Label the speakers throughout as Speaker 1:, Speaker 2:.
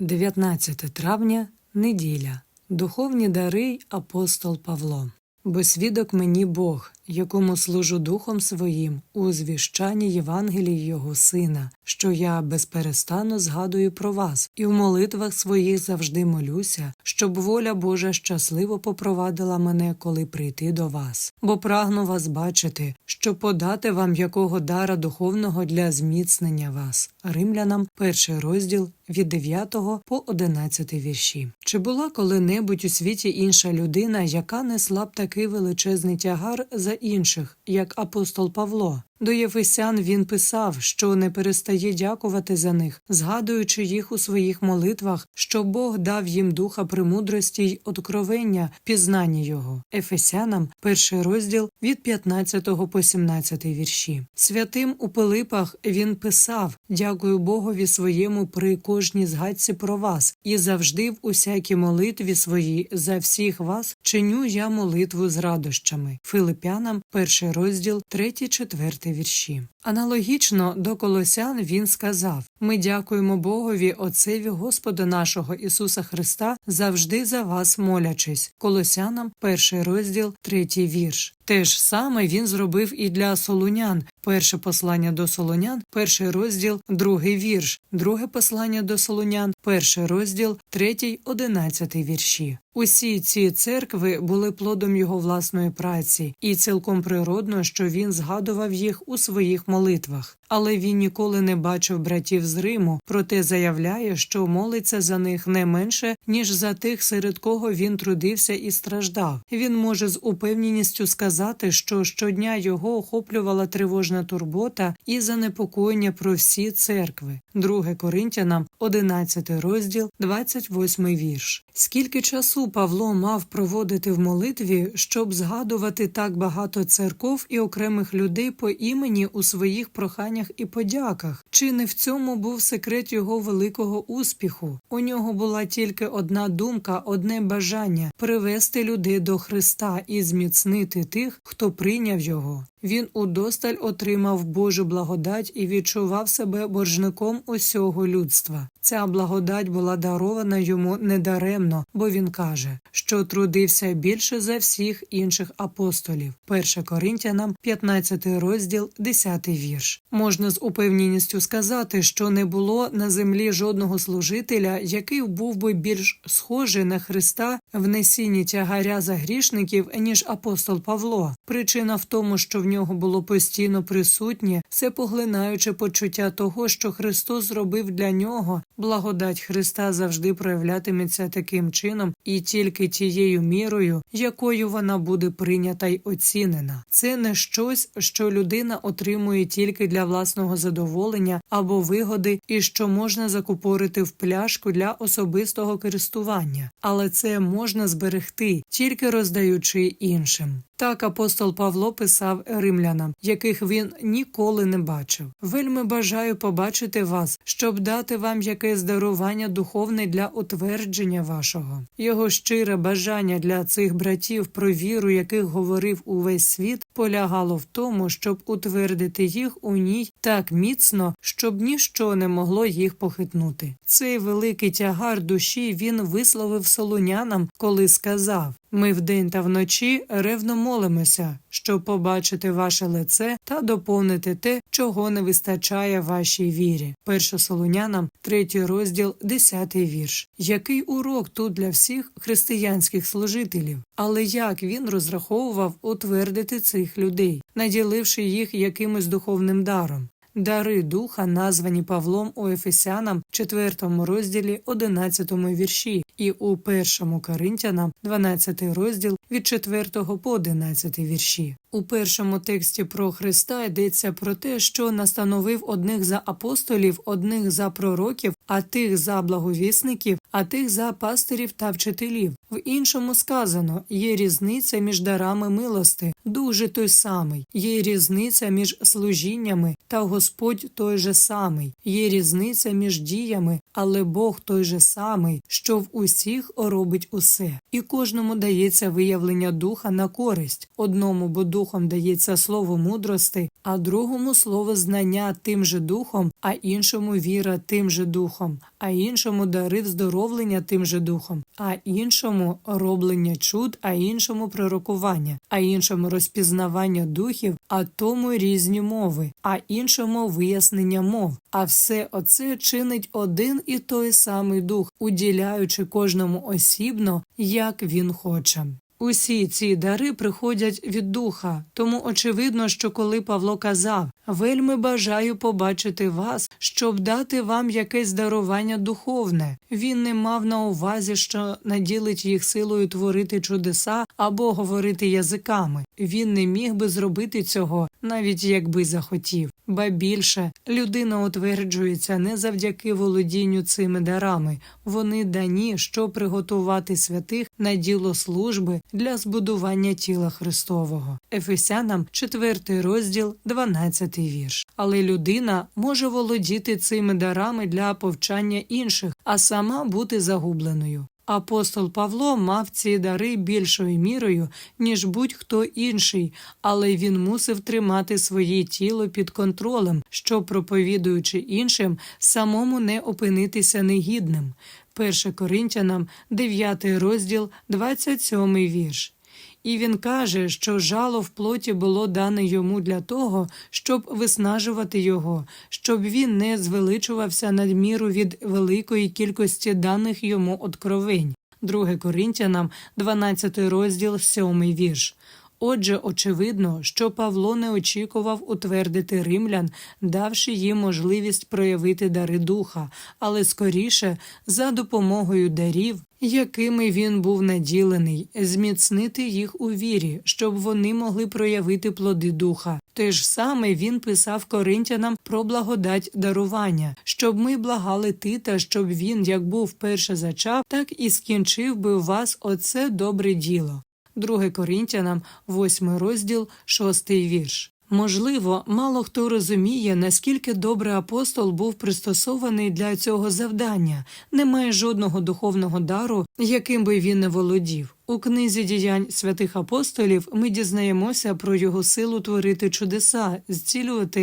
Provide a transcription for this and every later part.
Speaker 1: 19 травня, неділя. Духовні дари апостол Павло. Бо свідок мені Бог, якому служу Духом Своїм у звіщанні Євангелії Його Сина, що я безперестанно згадую про вас, і в молитвах своїх завжди молюся, щоб воля Божа щасливо попровадила мене, коли прийти до вас. Бо прагну вас бачити, щоб подати вам якого дара духовного для зміцнення вас. Римлянам, перший розділ від 9 по 11 вірші. Чи була коли-небудь у світі інша людина, яка несла б такий величезний тягар за інших, як апостол Павло? До Єфесян він писав, що не перестає дякувати за них, згадуючи їх у своїх молитвах, що Бог дав їм духа премудрості й откровення, пізнання його. Ефесянам, перший розділ від 15 по 17 вірші. Святим у Пилипах він писав: Дякую Богові своєму при кожній згадці про вас, і завжди в усякій молитві своїй за всіх вас чиню я молитву з радощами. Филипянам, перший розділ, 3-4 вірші. Аналогічно до Колосян він сказав: Ми дякуємо Богові, Отцеві Господа нашого Ісуса Христа, завжди за вас молячись. Колосянам, перший розділ, третій вірш. Те ж саме він зробив і для солунян. Перше послання до солонян, перший розділ, другий вірш, друге послання до солонян, перший розділ, третій, одинадцятий вірші. Усі ці церкви були плодом його власної праці, і цілком природно, що він згадував їх у своїх молитвах. Але він ніколи не бачив братів з Риму, проте заявляє, що молиться за них не менше, ніж за тих, серед кого він трудився і страждав. Він може з упевненістю сказати, що щодня його охоплювала тривожна турбота і занепокоєння про всі церкви. 2 Коринтянам, 11 розділ, 28 вірш. Скільки часу Павло мав проводити в молитві, щоб згадувати так багато церков і окремих людей по імені у своїх проханнях і подяках? Чи не в цьому був секрет його великого успіху? У нього була тільки одна думка, одне бажання привести людей до Христа і зміцнити тих, хто прийняв його. Він удосталь отримав Божу благодать і відчував себе боржником усього людства. Ця благодать була дарована йому недаремно, бо він каже, що трудився більше за всіх інших апостолів. 1 Коринтянам, 15 розділ, 10 вірш. Можна з упевненістю сказати, що не було на землі жодного служителя, який був би більш схожий на Христа в несінні тягаря за грішників, ніж апостол Павло. Причина в тому, що в нього було постійно присутнє всепоглинаюче почуття того, що Христос зробив для нього. Благодать Христа завжди проявлятиметься таким чином і тільки тією мірою, якою вона буде прийнята й оцінена. Це не щось, що людина отримує тільки для власного задоволення або вигоди, і що можна закупорити в пляшку для особистого користування, але це можна зберегти, тільки роздаючи іншим. Так апостол Павло писав римлянам, яких він ніколи не бачив. Вельми бажаю побачити вас, щоб дати вам якесь дарування духовне для утвердження вашого. Його щире бажання для цих братів, про віру, яких говорив увесь світ, полягало в тому, щоб утвердити їх у ній так міцно, щоб ніщо не могло їх похитнути. Цей великий тягар душі він висловив солунянам, коли сказав. Ми вдень та вночі ревно молимося, щоб побачити ваше лице та доповнити те, чого не вистачає вашій вірі. Перша Солунянам, третій розділ, десятий вірш. Який урок тут для всіх християнських служителів? Але як він розраховував утвердити цих людей, наділивши їх якимось духовним даром? Дари духа, названі Павлом у Ефесянам, 4 розділі, 11 вірші, і у 1 Коринтянам, 12 розділ від 4 по 11 вірші. У першому тексті про Христа йдеться про те, що настановив одних за апостолів, одних за пророків, а тих за благовісників, а тих за пастирів та вчителів. В іншому сказано є різниця між дарами милости, дуже той самий, є різниця між служіннями, та Господь той же самий, є різниця між діями, але Бог той же самий, що в усіх робить усе, і кожному дається виявлення духа на користь. Одному бо духом дається слово мудрости, а другому слово знання тим же духом, а іншому віра тим же духом, а іншому дари вздоровлення тим же духом, а іншому роблення чуд, а іншому пророкування, а іншому розпізнавання духів, а тому різні мови, а іншому вияснення мов. А все оце чинить один і той самий дух, уділяючи кожному осібно, як він хоче. Усі ці дари приходять від духа, тому очевидно, що коли Павло казав вельми бажаю побачити вас, щоб дати вам якесь дарування духовне, він не мав на увазі, що наділить їх силою творити чудеса або говорити язиками. Він не міг би зробити цього, навіть якби захотів. Ба більше людина утверджується не завдяки володінню цими дарами, вони дані, щоб приготувати святих на діло служби для збудування тіла Христового. Ефесянам 4 розділ, 12 вірш. Але людина може володіти цими дарами для повчання інших, а сама бути загубленою. Апостол Павло мав ці дари більшою мірою, ніж будь-хто інший, але він мусив тримати своє тіло під контролем, щоб, проповідуючи іншим, самому не опинитися негідним. 1 Коринтянам 9 розділ, 27 вірш. І він каже, що жало в плоті було дане йому для того, щоб виснажувати його, щоб він не звеличувався надміру від великої кількості даних йому откровень. 2 Коринтянам, 12 розділ, 7 вірш. Отже, очевидно, що Павло не очікував утвердити римлян, давши їм можливість проявити дари духа, але скоріше за допомогою дарів, якими він був наділений, зміцнити їх у вірі, щоб вони могли проявити плоди духа. Те ж саме він писав коринтянам про благодать дарування, щоб ми благали Тита, щоб він, як був перше зачав, так і скінчив би у вас оце добре діло. 2 Коринтянам, 8 розділ, 6 вірш. Можливо, мало хто розуміє, наскільки добре апостол був пристосований для цього завдання, немає жодного духовного дару, яким би він не володів. У книзі діянь святих апостолів ми дізнаємося про його силу творити чудеса, зцілювати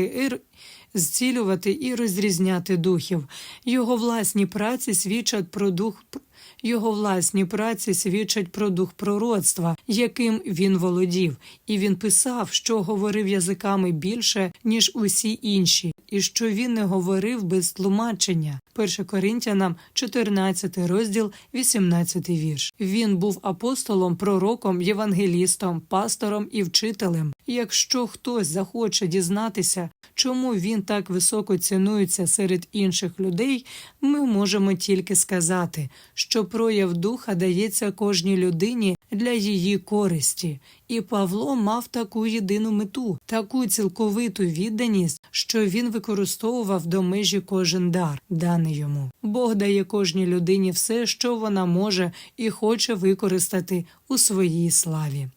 Speaker 1: зцілювати і розрізняти духів. Його власні праці свідчать про дух. Його власні праці свідчать про дух пророцтва, яким він володів, і він писав, що говорив язиками більше, ніж усі інші, і що він не говорив без тлумачення. 1 Коринтянам, 14 розділ, 18 вірш. Він був апостолом, пророком, євангелістом, пастором і вчителем. Якщо хтось захоче дізнатися, чому він так високо цінується серед інших людей, ми можемо тільки сказати, що прояв духа дається кожній людині для її користі, і Павло мав таку єдину мету, таку цілковиту відданість, що він використовував до межі кожен дар, даний йому. Бог дає кожній людині все, що вона може і хоче використати у своїй славі.